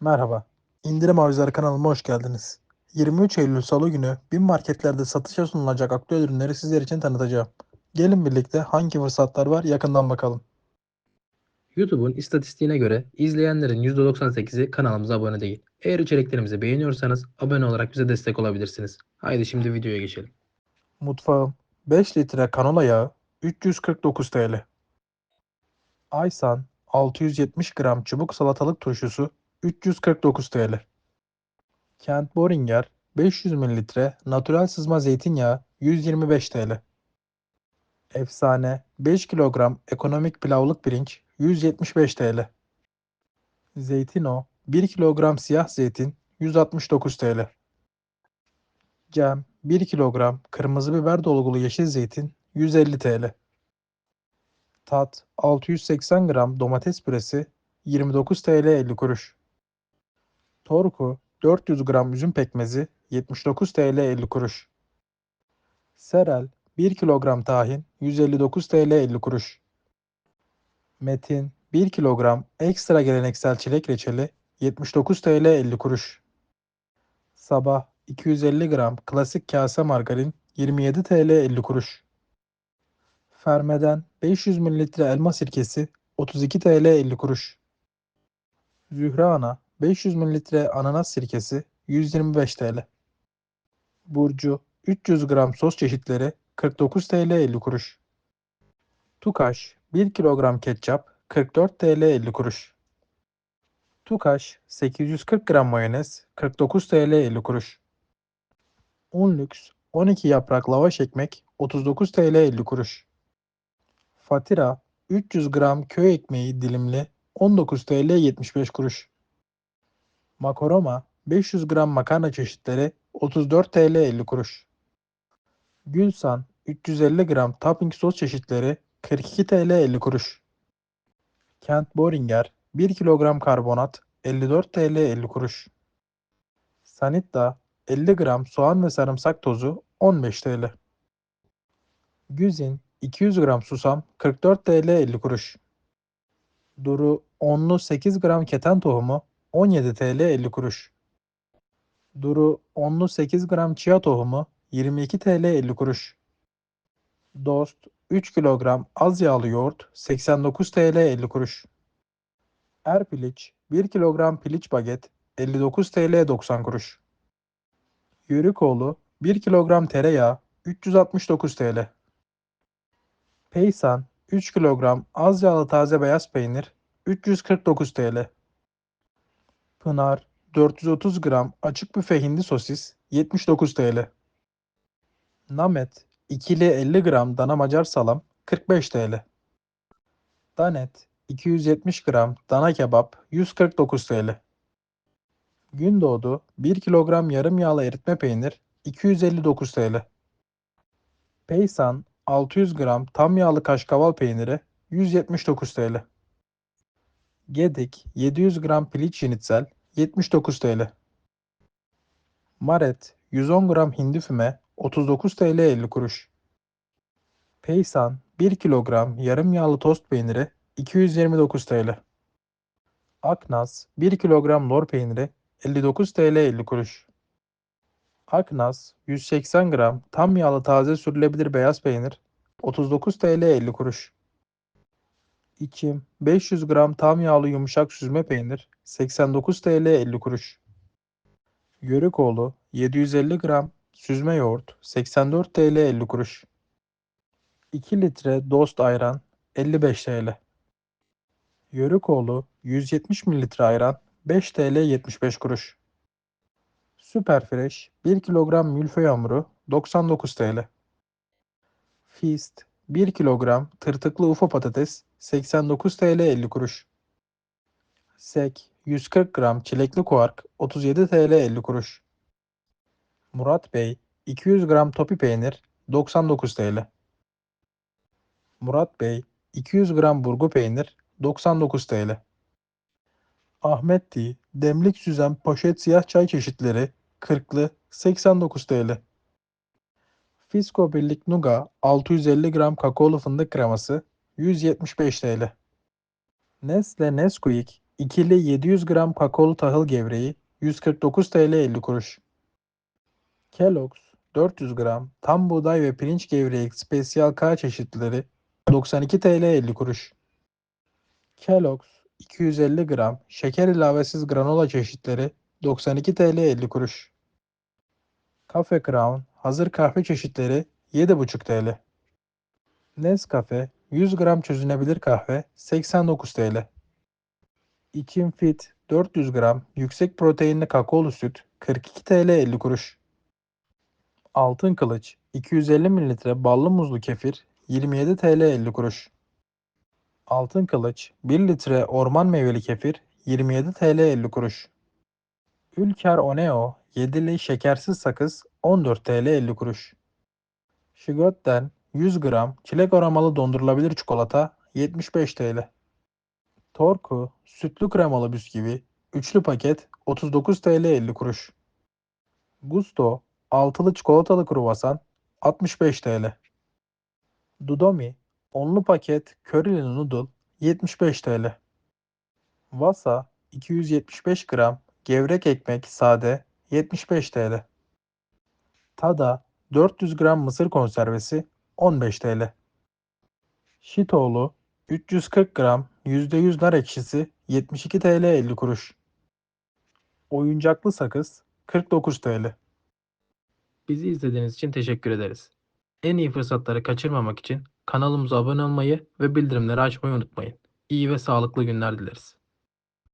Merhaba. İndirim Avcıları kanalıma hoş geldiniz. 23 Eylül Salı günü BİM marketlerde satışa sunulacak aktüel ürünleri sizler için tanıtacağım. Gelin birlikte hangi fırsatlar var yakından bakalım. YouTube'un istatistiğine göre izleyenlerin %98'i kanalımıza abone değil. Eğer içeriklerimizi beğeniyorsanız abone olarak bize destek olabilirsiniz. Haydi şimdi videoya geçelim. Mutfağım 5 litre kanola yağı 349 TL. Aysan 670 gram çubuk salatalık turşusu 349 TL. Kent Boringer 500 ml natural sızma zeytinyağı 125 TL. Efsane 5 kilogram ekonomik pilavlık pirinç 175 TL. Zeytino 1 kilogram siyah zeytin 169 TL. Cem 1 kilogram kırmızı biber dolgulu yeşil zeytin 150 TL. Tat 680 gram domates püresi 29 TL 50 kuruş. Torku 400 gram üzüm pekmezi 79 TL 50 kuruş. Serel 1 kilogram tahin 159 TL 50 kuruş. Metin 1 kilogram ekstra geleneksel çilek reçeli 79 TL 50 kuruş. Sabah 250 gram klasik kase margarin 27 TL 50 kuruş. Fermeden 500 ml elma sirkesi 32 TL 50 kuruş. Zühre Ana 500 ml ananas sirkesi 125 TL. Burcu 300 gram sos çeşitleri 49 TL 50 kuruş. Tukaş 1 kilogram ketçap 44 TL 50 kuruş. Tukaş 840 gram mayonez 49 TL 50 kuruş. Unlux 12 yaprak lavaş ekmek 39 TL 50 kuruş. Fatira 300 gram köy ekmeği dilimli 19 TL 75 kuruş. Makoroma 500 gram makarna çeşitleri 34 TL 50 kuruş. Gülsan 350 gram topping sos çeşitleri 42 TL 50 kuruş. Kent Boringer 1 kilogram karbonat 54 TL 50 kuruş. Sanitta 50 gram soğan ve sarımsak tozu 15 TL. Güzin 200 gram susam 44 TL 50 kuruş. Duru onlu 8 gram keten tohumu 17 TL 50 kuruş. Duru onlu 8 gram chia tohumu 22 TL 50 kuruş. Dost 3 kilogram az yağlı yoğurt 89 TL 50 kuruş. Erpiliç 1 kilogram piliç baget 59 TL 90 kuruş. Yörükoğlu 1 kilogram tereyağı 369 TL. Peysan 3 kilogram az yağlı taze beyaz peynir 349 TL. Pınar 430 gram açık büfe hindi sosis 79 TL. Namet ikili 50 gram dana macar salam 45 TL. Danet 270 gram dana kebap 149 TL. Gündoğdu 1 kilogram yarım yağlı eritme peynir 259 TL. Peysan 600 gram tam yağlı kaşkaval peyniri 179 TL. Gedik 700 gram piliç şinitzel 79 TL. Maret 110 gram hindi füme 39 TL 50 kuruş. Peysan 1 kilogram yarım yağlı tost peyniri 229 TL. Aknaz 1 kilogram lor peyniri 59 TL 50 kuruş. Aknaz 180 gram tam yağlı taze sürülebilir beyaz peynir 39 TL 50 kuruş. İçim 500 gram tam yağlı yumuşak süzme peynir 89 TL 50 kuruş. Yörükoğlu 750 gram süzme yoğurt 84 TL 50 kuruş. 2 litre dost ayran 55 TL. Yörükoğlu 170 mililitre ayran 5 TL 75 kuruş. Süper Fresh 1 kilogram milföy hamuru 99 TL. Feast 1 kilogram tırtıklı ufa patates 89 TL 50 kuruş. Sek 140 gram çilekli kuark 37 TL 50 kuruş. Murat Bey 200 gram topi peynir 99 TL. Murat Bey 200 gram burgu peynir 99 TL. Ahmet T. Demlik süzen poşet siyah çay çeşitleri 40'lı 89 TL. Fisko Birlik Nuga 650 gram kakaolu fındık kreması 175 TL. Nestle Nesquik İkili 700 gram kakaolu tahıl gevreği 149 TL 50 kuruş. Kellogg's 400 gram tam buğday ve pirinç gevreği spesiyal K çeşitleri 92 TL 50 kuruş. Kellogg's 250 gram şeker ilavesiz granola çeşitleri 92 TL 50 kuruş. Cafe Crown hazır kahve çeşitleri 7,5 TL. Nescafe 100 gram çözünebilir kahve 89 TL. İçim Fit 400 gram yüksek proteinli kakaolu süt 42 TL 50 kuruş. Altın Kılıç 250 mililitre ballı muzlu kefir 27 TL 50 kuruş. Altın Kılıç 1 litre orman meyveli kefir 27 TL 50 kuruş. Ülker Oneo 7'li şekersiz sakız 14 TL 50 kuruş. Şigotten 100 gram çilek aromalı dondurulabilir çikolata 75 TL. Torku sütlü kremalı bisküvi üçlü paket 39 TL 50 kuruş. Gusto altılı çikolatalı kruvasan 65 TL. Dudomi onlu paket körili noodle 75 TL. Vasa 275 gram gevrek ekmek sade 75 TL. Tada 400 gram mısır konservesi 15 TL. Şitoğlu 340 gram %100 nar ekşisi 72 TL 50 kuruş. Oyuncaklı sakız 49 TL. Bizi izlediğiniz için teşekkür ederiz. En iyi fırsatları kaçırmamak için kanalımıza abone olmayı ve bildirimleri açmayı unutmayın. İyi ve sağlıklı günler dileriz.